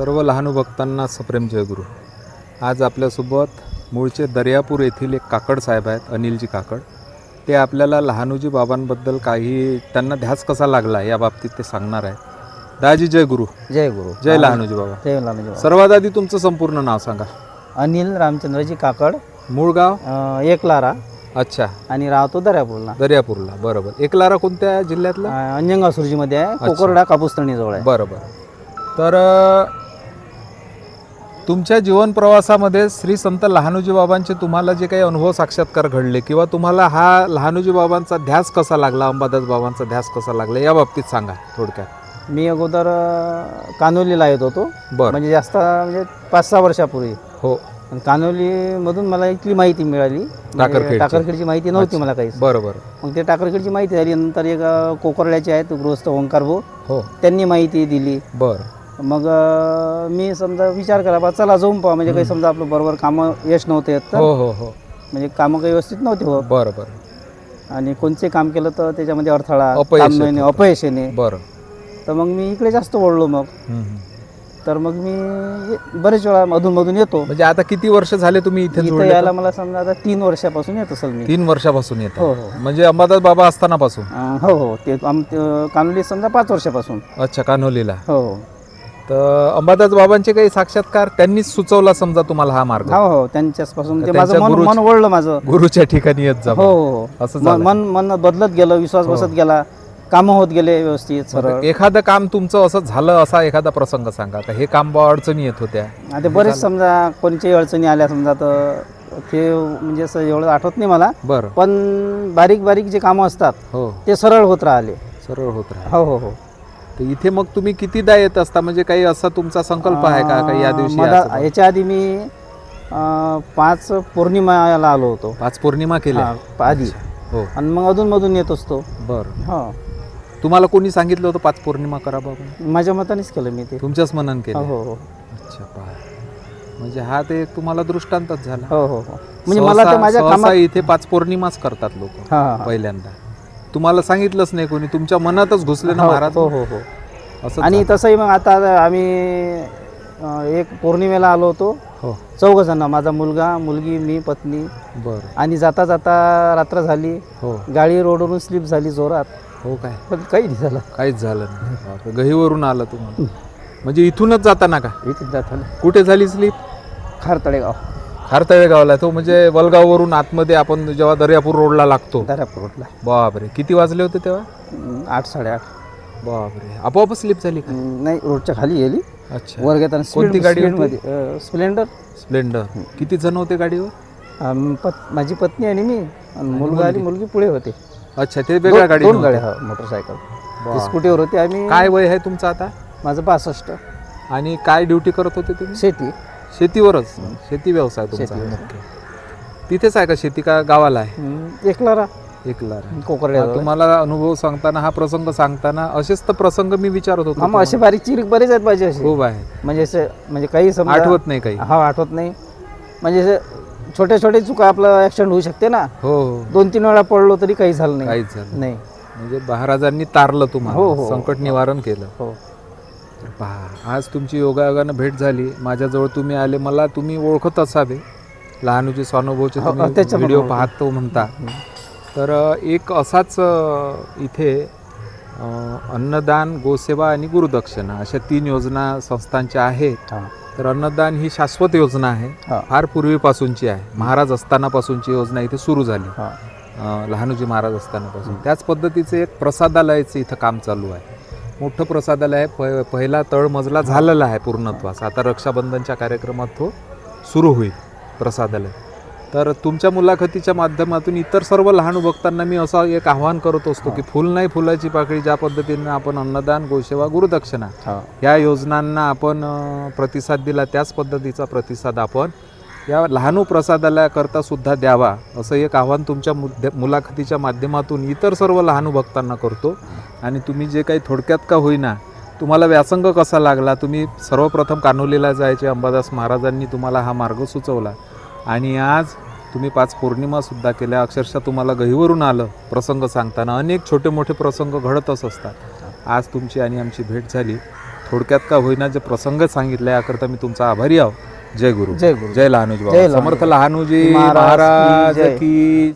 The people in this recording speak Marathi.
सर्व लहानू भक्तांना सप्रेम जयगुरु आज आपल्यासोबत मूळचे दर्यापूर येथील एक काकड साहेब आहेत अनिलजी काकड. ते आपल्याला लहानूजी बाबांबद्दल काही त्यांना ध्यास कसा लागला या बाबतीत ते सांगणार आहेत. दाजी जय गुरु. जय गुरु. जय लहानूजी बाबा. जय लहानूजी बाबा. सर्वात आधी तुमचं संपूर्ण नाव सांगा. अनिल रामचंद्रजी काकड. मूळ गाव? अं, एकलारा अच्छा. आणि राहतो दर्यापूरला. दर्यापूरला. बरोबर. एकलारा कोणत्या जिल्ह्यातला? अं, अंजनगावमध्ये आहे कोकोरडा कापूसतणी जवळ आहे. बरं बरं तर अ, तुमच्या जीवन प्रवासामध्ये श्री संत लहानूजी बाबांचे तुम्हाला जे काही अनुभव साक्षात्कार घडले किंवा तुम्हाला हा लहानूजी बाबांचा ध्यास कसा लागला अंबादास बाबांचा ध्यास कसा लागला या बाबतीत सांगा थोडक्यात. मी अगोदर कानोलीला येत होतो. बरं. म्हणजे जास्त म्हणजे पाच सहा वर्षापूर्वी. हो. कानोलीमधून मला इथली माहिती मिळाली. म्हणजे टाकरखेडची. माहिती नव्हती मला काहीच. बरं बरं. मग ते टाकरखेडची माहिती झाली. नंतर एक कोकोरड्याचे आहेत गृहस्थ ओंकार भाऊ. हो. त्यांनी माहिती दिली. बरं. मग अं, मी समजा विचार करा बा चला जाऊन पाहा. म्हणजे काही समजा आपलं बरोबर कामं यश नव्हते येत तर. हो हो हो. म्हणजे कामं काही व्यवस्थित नव्हते होत. बरं बरं. आणि कोणते काम केलं तर त्याच्यामध्ये अडथळा अपयश काम येत. नाही, होतं. अपयश येणे बरं. तर मग मी इकडे जास्त ओढलो मग. हम्म, हम्म. तर मग मी ये- बरेच वेळा मधून मधून येतो. म्हणजे आता किती वर्ष झाले तुम्ही इथे इथं यायला मला समजा आता तीन वर्षापासून येत असेल मी. तीन वर्षापासून येत. हो हो. म्हणजे अंबादास बाबा असतानापासून? अं, हो हो. ते आम ते कानोली समजा पाच वर्षापासून. अच्छा कान्होलीला हो हो. तर अंबादास बाबांचे काही साक्षात्कार त्यांनीच सुचवला समजा तुम्हाला हा मार्ग. हो हो. त्यांच्यापासून ते त्यांच्या माझं मन गुरुच- मन ओढलं माझं. गुरुच्या ठिकाणी येत जा हो हो. असं मन झालं. मन मन बदलत गेलं विश्वास हो. बसत गेला कामं होत गेले व्यवस्थित सरळ. एखादं काम तुमचं असं झालं असा एखादा प्रसंग सांगा. हे काम बा अडचणी येत होत्या. आता बरेच समजा कोणत्याही अडचणी आल्या समजा तर ते म्हणजे असं एवढं आठवत नाही मला. बरं. पण बारीक बारीक जे कामं असतात हो. ते सरळ होत राहिले. सरळ होत राहा हो हो हो. तर इथे मग तुम्ही कितीदा येत असता? म्हणजे काही असा तुमचा संकल्प आहे का? का या दिवशी मला? याच्या आधी मी अं, पाच पौर्णिमाला आलो होतो. पाच पौर्णिमा केल्या? हा, आधी. हो. आणि मग अधून मधून येत असतो. बरं. हो. तुम्हाला कोणी सांगितलं होतं पाच पौर्णिमा करा बाबा? माझ्या मतानेच केलं मी ते. तुमच्याच मनान हो केलं? हो हो. अच्छा पहा. म्हणजे हा ते एक तुम्हाला दृष्टांतच झाला. हो हो हो. म्हणजे मला ते सहसा- माझ्या सहसा कामात इथे पाच पौर्णिमाच करतात लोक हा हा. पहिल्यांदा. तुम्हाला सांगितलंच नाही कोणी. तुमच्या मनातच घुसले ना हो महाराज. हो हो हो. असं आणि तसंही मग आता आम्ही अं, एक पौर्णिमेला आलो होतो. हो. चौघ जण माझा मुलगा मुलगी मी पत्नी. बरं. आणि जाता जाता रात्र झाली. हो. गाडी रोडवरून स्लिप झाली जोरात. हो काय? पण काही नाही झालं. काहीच झालं नाही. बापरे, गहीवरून आलं तुम्हाला. म्हणजे इथूनच जाताना का? इथे जाताना. कुठे झाली स्लीप? खार तळेगाव खारतळे गावला तो म्हणजे वलगाववरून आतमध्ये आपण जेव्हा दर्यापूर रोडला लागतो. दर्यापूर रोडला. बापरे. किती वाजले होते तेव्हा? आठ साडेआठ. बापरे. आपोआप स्लिप झाली का? नाही रोडच्या खाली गेली. अच्छा. वर घेताना कोणती गाडी होती? मध्ये स्प्लेंडर. स्प्लेंडर. किती जण होते गाडीवर? आम- पत- माझी पत्नी आणि मी. आणि मुलगा आणि मुलगी पुढे होते. अच्छा ते वेगळ्या दोन गाडी हा मोटरसायकल. ते स्कूटीवर होते. आम्ही काय वय आहे तुमचं आता? माझं पासष्ट आणि काय ड्युटी करत होते तुम्ही? शेती. शेतीवरच. शेती व्यवसाय तुमचा. शेती व्यवसाय. मुख्य तिथेच आहे का शेती? का गावाला आहे? हम्म, एकलारा. एकला कोकरड्या तुम्हाला अनुभव सांगताना हा प्रसंग सांगताना असेच तर प्रसंग मी विचारत होतो हा मग असे बारीक चिरीक बरेच आहेत पाहिजे असे. खूप आहे. म्हणजे असे म्हणजे काही समजा आठवत नाही काही. हा आठवत नाही. म्हणजे असे छोटे छोटे चुका आपलं ऍक्सिडेंट होऊ शकते ना. हो हो. दोन तीन वेळा पडलो तरी काही झालं नाही. काहीच झालं नाही. म्हणजे महाराजांनी तारलं हो, तुम्हाला हो. संकट निवारण केलं. हो. पहा आज तुमची योगायोगानं भेट झाली. माझ्याजवळ तुम्ही आले मला तुम्ही ओळखत असावे. लहानूजी स्वानुभवचे हो, तुम्ही व्हिडिओ. पाहतो म्हणता. तर एक असाच इथे अन्नदान गोसेवा आणि गुरुदक्षिणा अशा तीन योजना संस्थांच्या आहेत. तर अन्नदान ही शाश्वत योजना आहे. फार पूर्वीपासूनची आहे. महाराज असतानापासूनची योजना इथे सुरू झाली. हा. लहानूजी महाराज असतानापासून. त्याच पद्धतीचं एक प्रसादालयाचं इथं काम चालू आहे. मोठं प्रसादालय आहे. प पहिला तळमजला झालेला आहे पूर्णत्वास. आता रक्षाबंधनच्या कार्यक्रमात तो सुरू होईल प्रसादालय. तर तुमच्या मुलाखतीच्या माध्यमातून इतर सर्व लहान भक्तांना मी असं एक आव्हान करत असतो की फुल नाही फुलाची पाकळी ज्या पद्धतीनं आपण अन्नदान गोसेवा गुरुदक्षिणा या योजनांना आपण प्रतिसाद दिला त्याच पद्धतीचा प्रतिसाद आपण या लहानू प्रसादालयाकरता सुद्धा द्यावा असं एक आव्हान तुमच्या मुद्दे मुलाखतीच्या माध्यमातून इतर सर्व लहानू भक्तांना करतो. आणि तुम्ही जे काही थोडक्यात का होईना तुम्हाला व्यासंग कसा लागला तुम्ही सर्वप्रथम कान्होलीला जायचे अंबादास महाराजांनी तुम्हाला हा मार्ग सुचवला. आणि आज तुम्ही पाच पौर्णिमासुद्धा केल्या अक्षरशः तुम्हाला गहीवरून आलं प्रसंग सांगताना. अनेक छोटे मोठे प्रसंग घडतच असतात. आज तुमची आणि आमची भेट झाली. थोडक्यात का होईना जे प्रसंग सांगितले याकरता मी तुमचा आभारी आहो. जय गुरु जय गुरु जय लहानूजी जय लहानूजी. समर्थ लहानूजी महाराज की महाराज जय. की